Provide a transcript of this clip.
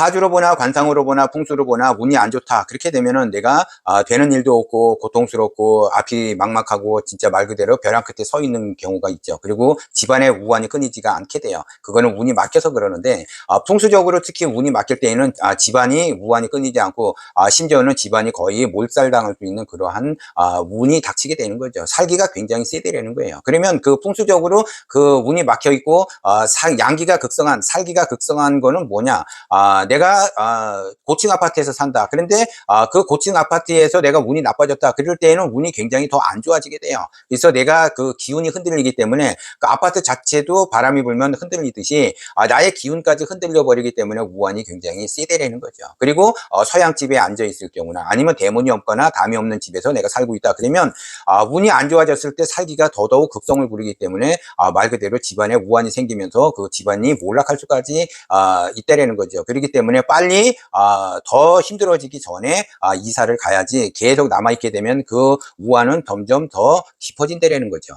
사주로 보나 관상으로 보나 풍수로 보나 운이 안 좋다 그렇게 되면은 내가 아, 되는 일도 없고 고통스럽고 앞이 막막하고 진짜 말 그대로 벼랑 끝에 서 있는 경우가 있죠. 그리고 집안의 우환이 끊이지가 않게 돼요. 그거는 운이 막혀서 그러는데 아, 풍수적으로 특히 운이 막힐 때에는 아, 집안이 우환이 끊이지 않고 아, 심지어는 집안이 거의 몰살당할 수 있는 그러한 아, 운이 닥치게 되는 거죠. 살기가 굉장히 세대라는 거예요. 그러면 그 풍수적으로 그 운이 막혀 있고 아, 사- 양기가 극성한 살기가 극성한 거는 뭐냐? 아, 내가 아, 고층 아파트에서 산다. 그런데 아, 그 고층 아파트에서 내가 운이 나빠졌다. 그럴 때에는 운이 굉장히 더 안 좋아지게 돼요. 그래서 내가 그 기운이 흔들리기 때문에 그 아파트 자체도 바람이 불면 흔들리듯이 아, 나의 기운까지 흔들려 버리기 때문에 우환이 굉장히 세대라는 거죠. 그리고 어, 서양 집에 앉아 있을 경우나 아니면 대문이 없거나 담이 없는 집에서 내가 살고 있다. 그러면 아, 운이 안 좋아졌을 때 살기가 더더욱 극성을 부리기 때문에 아, 말 그대로 집안에 우환이 생기면서 그 집안이 몰락할 수까지 아, 있다라는 거죠. 그렇기 때문에 빨리 아, 더 힘들어지기 전에 아, 이사를 가야지 계속 남아 있게 되면 그 우환은 점점 더 깊어진다라는 거죠.